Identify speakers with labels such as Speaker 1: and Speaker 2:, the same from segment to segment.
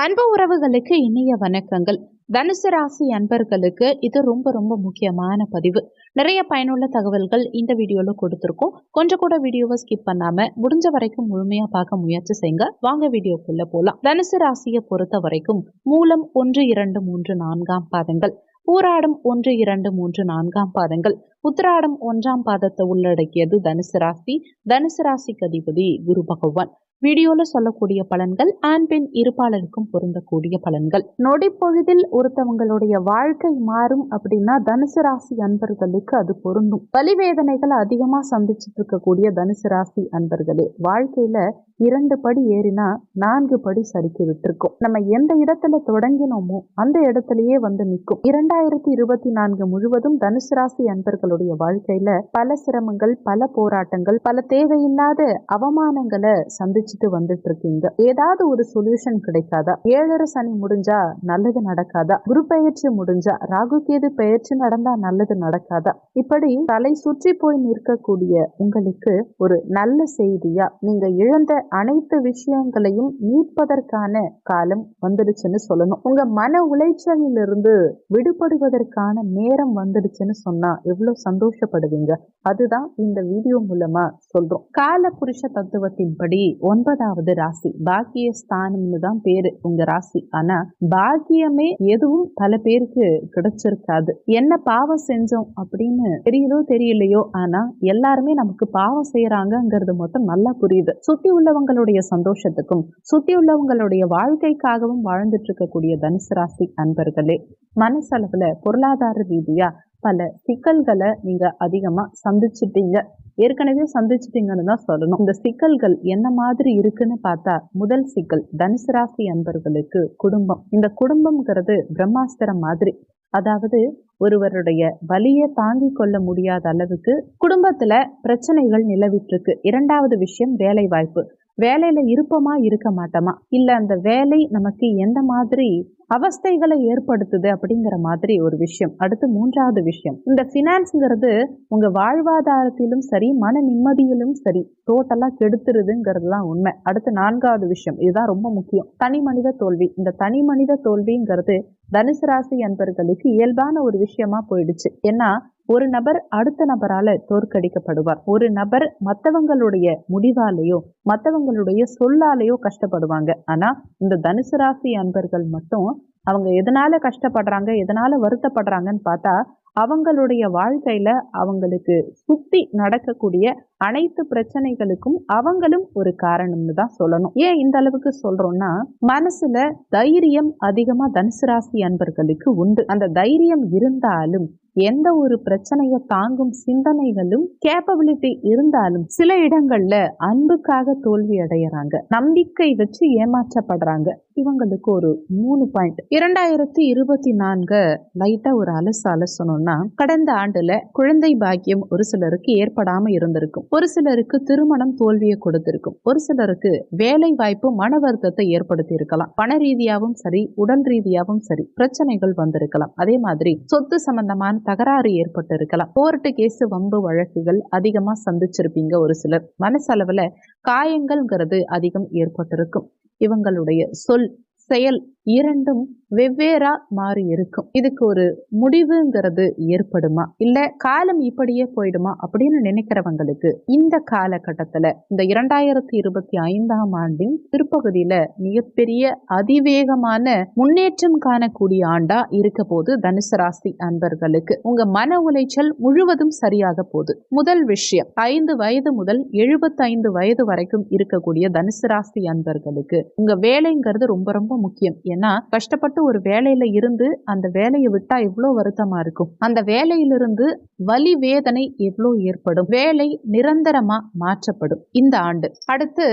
Speaker 1: அன்பு உறவுகளுக்கு இனிய வணக்கங்கள். தனுசு ராசி அன்பர்களுக்கு இது ரொம்ப ரொம்ப முக்கியமான பதிவு. நிறைய பயனுள்ள தகவல்கள் இந்த வீடியோவில் கொடுத்துருக்கோம். கொஞ்சம் கூட வீடியோவை ஸ்கிப் பண்ணாம முடிஞ்ச வரைக்கும் முழுமையாக பார்க்க முயற்சி செய்யுங்க. வாங்க வீடியோக்குள்ளே போகலாம் தனுசு ராசியை பொறுத்த வரைக்கும் மூலம் ஒன்று இரண்டு மூன்று நான்காம் பாதங்கள். பூராடம் ஒன்று இரண்டு மூன்று நான்காம் பாதங்கள். உத்திராடம் ஒன்றாம் பாதத்தை உள்ளடக்கியது தனுசு ராசி. தனுசு ராசிக்கு அதிபதி குரு பகவான். வீடியோல சொல்லக்கூடிய பலன்கள் ஆண் பெண் இருப்பாளருக்கும் பொருந்தக்கூடிய பலன்கள். நொடி பொழுதில் ஒருத்தவங்களுடைய வாழ்க்கை மாறும் அப்படின்னா தனுசு ராசி அன்பர்களுக்கு அது பொருந்தும். வலிவேதனைகள் அதிகமா சந்திச்சுட்டு இருக்கக்கூடிய தனுசு ராசி அன்பர்களே வாழ்க்கையில இரண்டு படி ஏறினா நான்கு படி சறுக்கி விட்டுருக்கோம். நம்ம எந்த இடத்துல தொடங்கினோமோ அந்த இடத்துலயே வந்து நிற்கும். இரண்டாயிரத்தி இருபத்தி நான்கு முழுவதும் தனுசு ராசி அன்பர்களுடைய வாழ்க்கையில பல சிரமங்கள் பல போராட்டங்கள் பல தேவையில்லாத அவமானங்களை சந்திச்சு சந்திச்சுட்டு வந்துட்டு இருக்கீங்க ஏதாவது ஒரு சொல்யூஷன் கிடைக்காதா? ஏழரை சனி முடிஞ்சா நல்லது நடக்காதா? குரு பெயர்ச்சி முடிஞ்சா ராகு கேது பெயர்ச்சி நடந்தா நல்லது நடக்காதா? இப்படி தலை சுற்றி போய் நிற்கக்கூடிய உங்களுக்கு ஒரு நல்ல செய்தியா? நீங்க இழந்த அனைத்து விஷயங்களையும் மீட்பதற்கான காலம் வந்துடுச்சுன்னு சொல்லணும். உங்க மன உளைச்சலிலிருந்து விடுபடுவதற்கான நேரம் வந்துடுச்சுன்னு சொன்னா எவ்வளவு சந்தோஷப்படுவீங்க? அதுதான் இந்த வீடியோ மூலமா சொல்றோம். கால புருஷ தத்துவத்தின்படி ஒன்பதாவது ராசி. பாக்கிய ஸ்தானம்னு தான் பேரு உங்க ராசி. ஆனா பாக்கியமே எதுவும் பல பேருக்கு கிடைச்சிருக்காது. என்ன பாவம் செஞ்சோம் அப்படின்னு தெரியுதோ தெரியலையோ ஆனா எல்லாருமே நமக்கு பாவம் செய்யறாங்கிறது மட்டும் நல்லா புரியுது. சுத்தி உள்ளவங்களுடைய சந்தோஷத்துக்கும் சுத்தி உள்ளவங்களுடைய வாழ்க்கைக்காகவும் வாழ்ந்துட்டு இருக்கக்கூடிய தனுசு ராசி அன்பர்களே மனசளவுல பொருளாதார ரீதியா பல சிக்கல்களை நீங்க அதிகமா சந்திச்சிட்டீங்க. ஏற்கனவே சந்திச்சிட்டீங்கன்னு தான் சொல்லணும். இந்த சிக்கல்கள் என்ன மாதிரி இருக்குன்னு பார்த்தா முதல் சிக்கல் தனுசு ராசி அன்பர்களுக்கு குடும்பம். இந்த குடும்பம்ங்கிறது பிரம்மாஸ்திரம் மாதிரி. அதாவது ஒருவருடைய வலியை தாங்கிக் கொள்ள முடியாத அளவுக்கு குடும்பத்துல பிரச்சனைகள் நிலவிட்டிருக்கு இரண்டாவது விஷயம் வேலை வாய்ப்பு வேலையில இருப்போமா இருக்க மாட்டோமா? இல்ல அந்த வேலை நமக்கு எந்த மாதிரி அவஸ்தைகளை ஏற்படுத்துது அப்படிங்கிற மாதிரி ஒரு விஷயம். அடுத்து மூன்றாவது விஷயம். இந்த ஃபினான்ஸுங்கிறது உங்க வாழ்வாதாரத்திலும் சரி மன நிம்மதியிலும் சரி டோட்டலா கெடுத்துருதுங்கிறது தான் உண்மை. அடுத்து நான்காவது விஷயம். இதுதான் ரொம்ப முக்கியம். தனி மனித தோல்வி. இந்த தனி மனித தோல்விங்கிறது தனுசு ராசி அன்பர்களுக்கு இயல்பான ஒரு விஷயமா போயிடுச்சு. ஏன்னா ஒரு நபர் அடுத்த நபரால தோற்கடிக்கப்படுவார். ஒரு நபர் மற்றவங்களுடைய முடிவாலேயோ மற்றவங்களுடைய சொல்லாலேயோ கஷ்டப்படுவாங்க. ஆனா இந்த தனுசு ராசி அன்பர்கள் மட்டும் அவங்க எதனால கஷ்டப்படுறாங்க எதனால வருத்தப்படுறாங்கன்னு பார்த்தா அவங்களுடைய வாழ்க்கையில அவங்களுக்கு சுத்தி நடக்கக்கூடிய அனைத்து பிரச்சனைகளுக்கும் அவங்களும் ஒரு காரணம்னு தான் சொல்லணும். ஏன் இந்த அளவுக்கு சொல்றோம்னா மனசுல தைரியம் அதிகமா தனுசு ராசி அன்பர்களுக்கு உண்டு. அந்த தைரியம் இருந்தாலும் எந்த ஒரு பிரச்சனையை தாங்கும் சிந்தனைகளும் கேப்பபிலிட்டி இருந்தாலும் சில இடங்கள்ல அன்புக்காக தோல்வி அடையறாங்க. நம்பிக்கை வச்சு ஏமாற்றப்படுறாங்க. இவங்களுக்கு ஒரு மூணு பாயிண்ட் இரண்டாயிரத்தி இருபத்தி நான்கு லைட்டா ஒரு அலசு அலசணும்னா கடந்த ஆண்டுல குழந்தை பாக்கியம் ஒரு சிலருக்கு ஏற்படாம இருந்திருக்கும். ஒரு சிலருக்கு திருமணம் தோல்வியை கொடுத்திருக்கும். ஒரு சிலருக்கு வேலை வாய்ப்பு மன வருத்தத்தை ஏற்படுத்தி இருக்கலாம் பண ரீதியாகவும் சரி உடல் ரீதியாகவும் சரி பிரச்சனைகள் வந்திருக்கலாம். அதே மாதிரி சொத்து சம்பந்தமான தகராறு ஏற்பட்டு இருக்கலாம் கோர்ட்டு கேஸ் வம்பு வழக்குகள் அதிகமா சந்திச்சிருப்பீங்க ஒரு சிலர். மனசளவுல காயங்கள்ங்கிறது அதிகம் ஏற்பட்டிருக்கும். இவங்களுடைய சொல் செயல் இரண்டும் வெவ்வேறா மாறி இருக்கும். இதுக்கு ஒரு முடிவுங்கிறது ஏற்படுமா? இல்ல காலம் இப்படியே போயிடுமா அப்படின்னு நினைக்கிறவங்களுக்கு இந்த காலகட்டத்துல இந்த இரண்டாயிரத்தி இருபத்தி ஐந்தாம் ஆண்டின் பிற்பகுதியில மிகப்பெரிய அதிவேகமான முன்னேற்றம் காணக்கூடிய ஆண்டா இருக்க போது தனுசு ராசி அன்பர்களுக்கு உங்க மன உளைச்சல் முழுவதும் சரியாக போகுது. முதல் விஷயம் ஐந்து வயது முதல் எழுபத்தைந்து வயது வரைக்கும் இருக்கக்கூடிய தனுசு ராசி அன்பர்களுக்கு உங்க வேலைங்கிறது ரொம்ப ரொம்ப முக்கியம். பார்த்தீங்கன்னா கஷ்டப்பட்டு ஒரு வேலையில இருந்து அந்த வேலையை விட்டா எவ்வளோ வருத்தமா இருக்கும்? அந்த வேலையிலிருந்து வலி வேதனை எவ்வளோ ஏற்படும்? வேலை நிரந்தரமா மாற்றப்படும் இந்த ஆண்டு. அடுத்து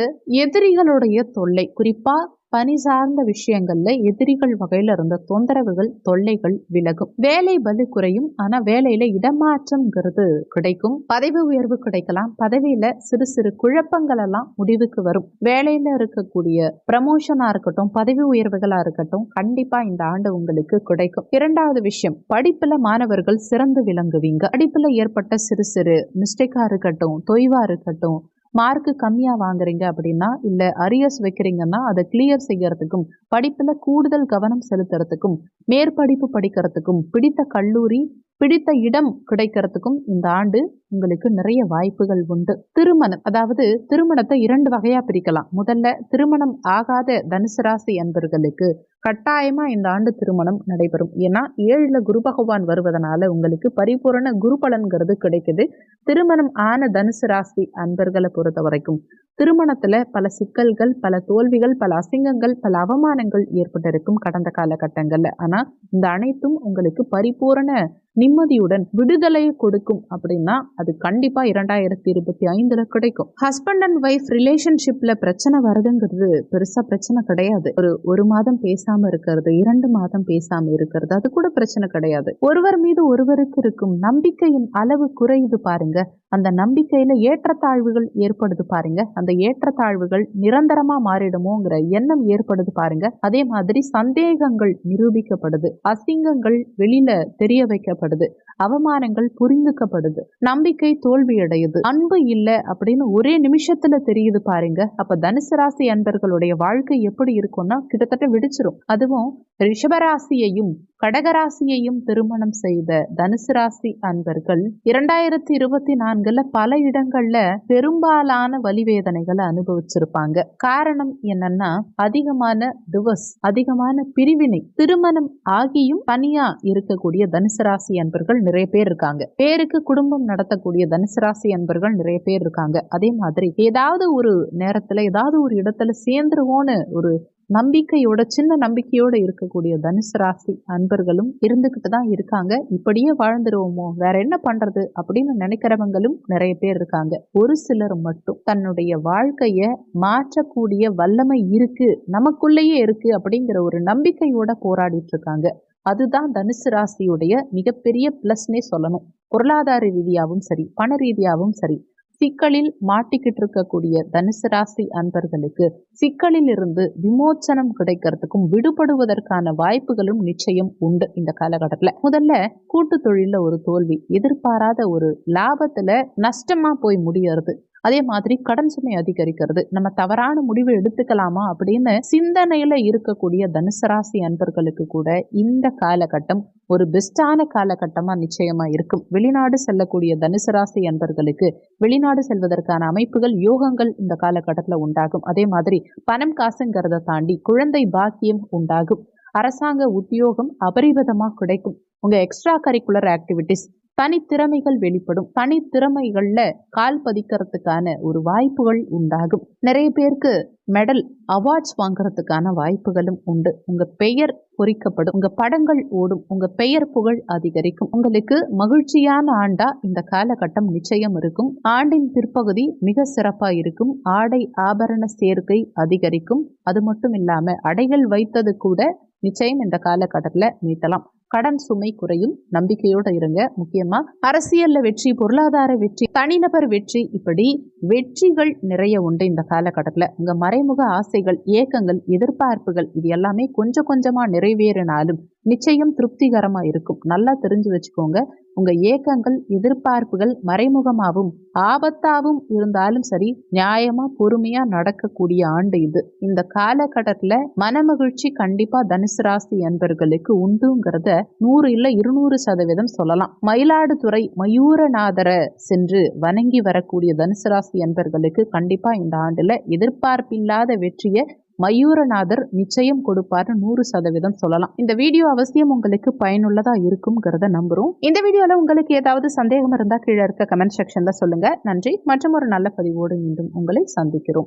Speaker 1: எதிரிகளுடைய தொல்லை குறிப்பா பணி சார்ந்த விஷயங்கள்ல எதிரிகள் வகையில இருந்த தொந்தரவுகள் தொல்லைகள் விலகும். வேலை பலு குறையும். ஆனா வேலையில இடமாற்றம்ங்கிறது கிடைக்கும். பதவி உயர்வு கிடைக்கலாம். பதவியில சிறு சிறு குழப்பங்கள் எல்லாம் முடிவுக்கு வரும். வேலையில இருக்கக்கூடிய ப்ரமோஷனா இருக்கட்டும் பதவி உயர்வுகளா இருக்கட்டும் கண்டிப்பா இந்த ஆண்டு உங்களுக்கு கிடைக்கும். இரண்டாவது விஷயம் படிப்புல மாணவர்கள் சிறந்து விளங்குவீங்க. படிப்புல ஏற்பட்ட சிறு சிறு மிஸ்டேக்கா இருக்கட்டும் தொய்வா இருக்கட்டும் மார்க்கு கம்மியாக வாங்குறீங்க அப்படின்னா இல்லை அரியர்ஸ் வைக்கிறீங்கன்னா அதை கிளியர் செய்யறதுக்கும் படிப்பில் கூடுதல் கவனம் செலுத்துறதுக்கும் மேற்படிப்பு படிக்கிறதுக்கும் பிடித்த கல்லூரி பிடித்த இடம் கிடைக்கிறதுக்கும் இந்த ஆண்டு உங்களுக்கு நிறைய வாய்ப்புகள் உண்டு. திருமணம் அதாவது திருமணத்தை இரண்டு வகையா பிரிக்கலாம். முதல்ல திருமணம் ஆகாத தனுசு ராசி அன்பர்களுக்கு கட்டாயமா இந்த ஆண்டு திருமணம் நடைபெறும். ஏன்னா ஏழுல குரு பகவான் வருவதனால உங்களுக்கு பரிபூரண குரு பலன்கிறது கிடைக்குது. திருமணம் ஆன தனுசு ராசி அன்பர்களை பொறுத்த வரைக்கும் திருமணத்துல பல சிக்கல்கள் பல தோல்விகள் பல அசிங்கங்கள் பல அவமானங்கள் ஏற்பட்டிருக்கும் கடந்த காலகட்டங்கள்ல. ஆனா இந்த அனைத்தும் உங்களுக்கு பரிபூரண நிம்மதியுடன் விடுதலையை கொடுக்கும் அப்படின்னா அது கண்டிப்பா இரண்டாயிரத்தி இருபத்தி ஐந்துல கிடைக்கும். ஹஸ்பண்ட் அண்ட் ஒய்ஃப் ரிலேஷன்ஷிப்ல பிரச்சனை வருதுங்கிறது பெருசா பிரச்சனை கிடையாது. ஒரு ஒரு மாதம் பேசாம இருக்கிறது இரண்டு மாதம் பேசாம இருக்கிறது அது கூட பிரச்சனை கிடையாது. ஒருவர் மீது ஒருவருக்கு இருக்கும் நம்பிக்கையின் அளவு குறையுது பாருங்க. அந்த நம்பிக்கையில ஏற்றத்தாழ்வுகள் ஏற்படுது பாருங்க. அந்த ஏற்றத்தாழ்வுகள் நிரந்தரமா மாறிடுமோங்கிற எண்ணம் ஏற்படுது பாருங்க. அதே மாதிரி சந்தேகங்கள் நிரூபிக்கப்படுது. அசிங்கங்கள் வெளியில தெரிய வைக்கப்படுது. அவமானங்கள் புரிந்துக்கப்படுது. நம்பிக்கை தோல்வியடையுது. அன்பு இல்ல அப்படின்னு ஒரே நிமிஷத்துல தெரியுது பாருங்க. அப்ப தனுசு ராசி அன்பர்களுடைய வாழ்க்கை எப்படி இருக்கும்னா கிட்டத்தட்ட விடிச்சிரும். அதுவும் ரிஷபராசியையும் கடகராசியையும் திருமணம் செய்த தனுசு ராசி அன்பர்கள் இரண்டாயிரத்தி இருபத்தி நான்குல பல இடங்கள்ல பெரும்பாலான வலிவேதனைகளை அனுபவிச்சிருப்பாங்க. காரணம் என்னன்னா அதிகமான டிவர்ஸ் அதிகமான பிரிவினை திருமணம் ஆகியும் தனியா இருக்கக்கூடிய தனுசு ராசி அன்பர்கள் நிறைய பேர் இருக்காங்க. பேருக்கு குடும்பம் நடத்தக்கூடிய தனுசு ராசி அன்பர்கள் நிறைய பேர் இருக்காங்க. அதே மாதிரி ஏதாவது ஒரு நேரத்துல ஏதாவது ஒரு இடத்துல சேர்ந்துருவோன்னு ஒரு நம்பிக்கையோட சின்ன நம்பிக்கையோட இருக்கக்கூடிய தனுசு ராசி அன்பர்களும் இருந்துக்கிட்டு தான் இருக்காங்க. இப்படியே வாழ்ந்துருவோமோ? வேற என்ன பண்றது? அப்படின்னு நினைக்கிறவங்களும் நிறைய பேர் இருக்காங்க. ஒரு சிலர் மட்டும். தன்னுடைய வாழ்க்கைய மாற்றக்கூடிய வல்லமை இருக்கு. நமக்குள்ளேயே இருக்கு அப்படிங்கிற ஒரு நம்பிக்கையோட போராடிட்டு இருக்காங்க. அதுதான் தனுசு ராசியுடைய மிகப்பெரிய பிளஸ்னே சொல்லணும். பொருளாதார ரீதியாகவும் சரி பண ரீதியாகவும் சரி. சிக்கலில் மாட்டிக்கிட்டு இருக்கக்கூடிய தனுசு ராசி அன்பர்களுக்கு சிக்கலில் இருந்து விமோச்சனம் கிடைக்கிறதுக்கும் விடுபடுவதற்கான வாய்ப்புகளும் நிச்சயம் உண்டு இந்த காலகட்டத்தில். முதல்ல கூட்டு தொழில ஒரு தோல்வி. எதிர்பாராத ஒரு லாபத்துல நஷ்டமா போய் முடியறது. அதே மாதிரி கடன் சுமை அதிகரிக்கிறது. நம்ம தவறான முடிவு எடுத்துக்கலாமா அப்படின்னு சிந்தனையில இருக்கக்கூடிய தனுசு ராசி அன்பர்களுக்கு கூட இந்த காலகட்டம் ஒரு பெஸ்டான காலகட்டமா நிச்சயமா இருக்கும். வெளிநாடு செல்லக்கூடிய தனுசு ராசி அன்பர்களுக்கு வெளிநாடு செல்வதற்கான அமைப்புகள் யோகங்கள் இந்த காலகட்டத்தில் உண்டாகும். அதே மாதிரி பணம் காசுங்கிறத தாண்டி குழந்தை பாக்கியம் உண்டாகும். அரசாங்க உத்தியோகம் அபரிவிதமா கிடைக்கும். உங்க எக்ஸ்ட்ரா கரிக்குலர் ஆக்டிவிட்டிஸ் தனித்திறமைகள் வெளிப்படும். தனித்திறமைகள்ல கால் பதிக்கிறதுக்கான ஒரு வாய்ப்புகள் உண்டாகும். நிறைய பேருக்கு மெடல் அவார்ட்ஸ் வாங்குறதுக்கான வாய்ப்புகளும் உண்டு. உங்க பெயர் பொறிக்கப்படும். உங்க படங்கள் ஓடும். உங்க பெயர் புகழ் அதிகரிக்கும். உங்களுக்கு மகிழ்ச்சியான ஆண்டா இந்த காலகட்டம் நிச்சயம் இருக்கும். ஆண்டின் பிற்பகுதி மிக சிறப்பா இருக்கும். ஆடை ஆபரண சேர்க்கை அதிகரிக்கும். அது மட்டும் இல்லாம அடைகள் வைத்தது கூட நிச்சயம் இந்த காலகட்டத்தில் மீட்டலாம் கடன் சுமை குறையும். நம்பிக்கையோடு இருங்க. முக்கியமா அரசியல்ல வெற்றி பொருளாதார வெற்றி தனிநபர் வெற்றி இப்படி வெற்றிகள் நிறைய உண்டு இந்த காலகட்டத்தில். உங்கள் மறைமுக ஆசைகள் ஏக்கங்கள் எதிர்பார்ப்புகள் இது எல்லாமே கொஞ்சம் கொஞ்சமாக நிறைவேறினாலும் நிச்சயம் திருப்திகரமாக இருக்கும். நல்லா தெரிஞ்சு வச்சுக்கோங்க. உங்கள் ஏக்கங்கள் எதிர்பார்ப்புகள் மறைமுகமாகவும் ஆபத்தாகவும் இருந்தாலும் சரி நியாயமாக பொறுமையாக நடக்கக்கூடிய ஆண்டு இது. இந்த காலகட்டத்தில் மனமகிழ்ச்சி கண்டிப்பாக தனுசு ராசி அன்பர்களுக்கு உண்டுங்கிறத நூறு இல்லை இருநூறு சதவீதம் சொல்லலாம். மயிலாடுதுறை மயூரநாதரை சென்று வணங்கி வரக்கூடிய தனுசு ராசி என்பர்களுக்கு கண்டிப்பா இந்த ஆண்டுல எதிர்பார்ப்பில்லாத வெற்றியை மயூரநாதர் நிச்சயம் கொடுப்பாரு நூறு சதவீதம் சொல்லலாம். இந்த வீடியோ அவசியம் உங்களுக்கு பயனுள்ளதா இருக்கும்ங்கிறத நம்புறோம். இந்த வீடியோல உங்களுக்கு ஏதாவது சந்தேகம் இருந்தா கீழே இருக்க கமெண்ட் செக்ஷன்ல சொல்லுங்க. நன்றி. மற்றும் ஒரு நல்ல பதிவோடு மீண்டும் உங்களை சந்திக்கிறோம்.